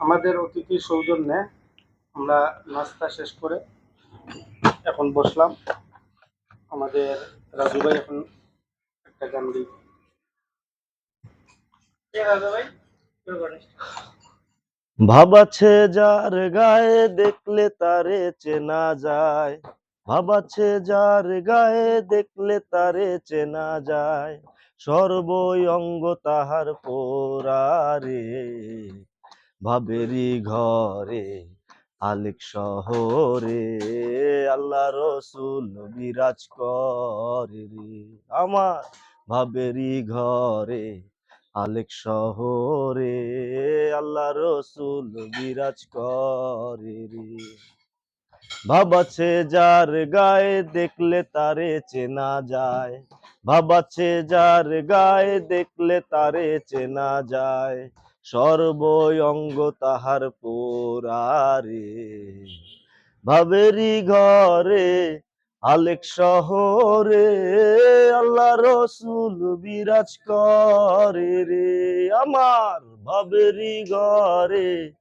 আমাদের অতিথি সৌজন্যে আমরা নাস্তা শেষ করে এখন বসলাম। আমাদের রাজু ভাই এখন একটা গান গাইবে ভাবাছে যার গায়ে দেখলে তারে চেনা যায়। ভাবাছে যার গায়ে দেখলে তারে চেনা যায়। সর্বই অঙ্গ তাহার পোরারে। ভাবেরি ঘরে আলেক শহরে, আল্লাহ রসুল বিরাজ করে আমার ভাবেরি ঘরে আলেক শহরে, আল্লাহ রসুল বিরাজ করে রে। ভাবাছে যার গায়ে দেখলে তারে চেনা যায় ভাবাছে যার গায়ে দেখলে তারে চেনা যায়। সর্বঙ্গ তাহার পোরারে। ভাবেরি ঘরে, আলেক শহরে, আল্লাহ রসুল বিরাজ করে রে। আমার ভাবেরি ঘরে,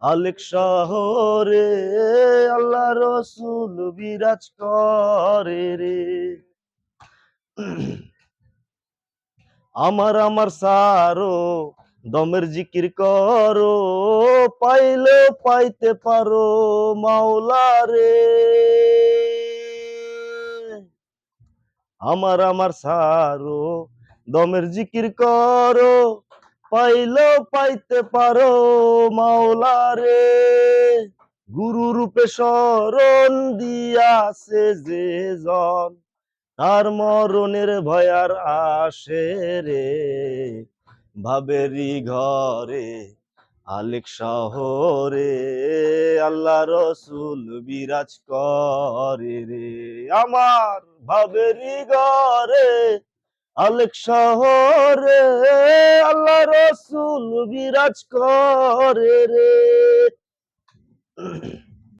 আলেক শহরে, আল্লাহ রসুল বিরাজ করে রে। আমার আমার সারো দমের জিকির করো, পাইলে পাইতে পারো মাওলা রে আমার আমার সারো, দমের জিকির করো পাইলেও পাইতে পারো মাওলা রে গুরু রূপে শরণ দিয়াছে যে জন, তার মরণের ভয়ার আসে রে। ভাবেরি ঘরে, আলেক শহরে আল্লাহ রসুল বিরাজ করে রে। আমার ভাবেরি ঘরে, আলেক শহরে আল্লাহ রসুল বিরাজ করে রে।